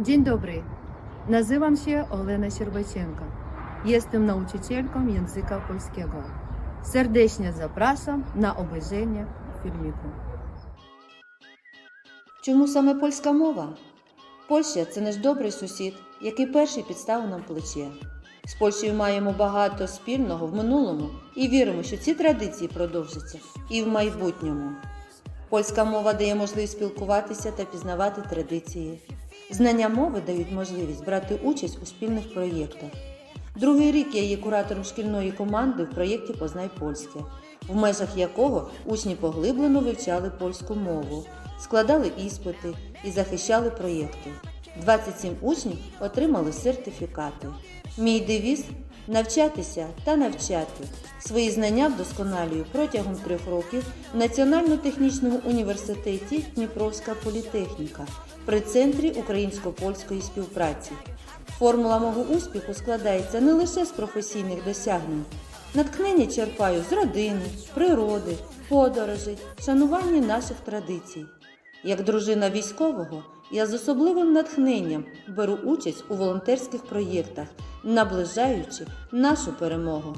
Dzień dobry. Nazywam się Olena Щербаченко. Jestem nauczycielką języka polskiego. Serdecznie zapraszam na obejrzenie filmiku. Чому саме польська мова? Польща це наш добрий сусід, який перший підставив нам плече. З Польщею маємо багато спільного в минулому і віримо, що ці традиції продовжаться і в майбутньому. Польська мова дає можливість спілкуватися та пізнавати традиції. Знання мови дають можливість брати участь у спільних проєктах. Другий рік я є куратором шкільної команди в проєкті Познай польське, в межах якого учні поглиблено вивчали польську мову, складали іспити і захищали проєкти. 27 учнів отримали сертифікати. Мій девіз навчатися та навчати. Свої знання вдосконалюю протягом трьох років в Національно-технічному університеті Дніпровська політехніка при центрі українсько-польської співпраці. Формула мого успіху складається не лише з професійних досягнень. Натхнення черпаю з родини, природи, подорожей, шанування наших традицій. Як дружина військового, я з особливим натхненням беру участь у волонтерських проєктах, наближаючи нашу перемогу.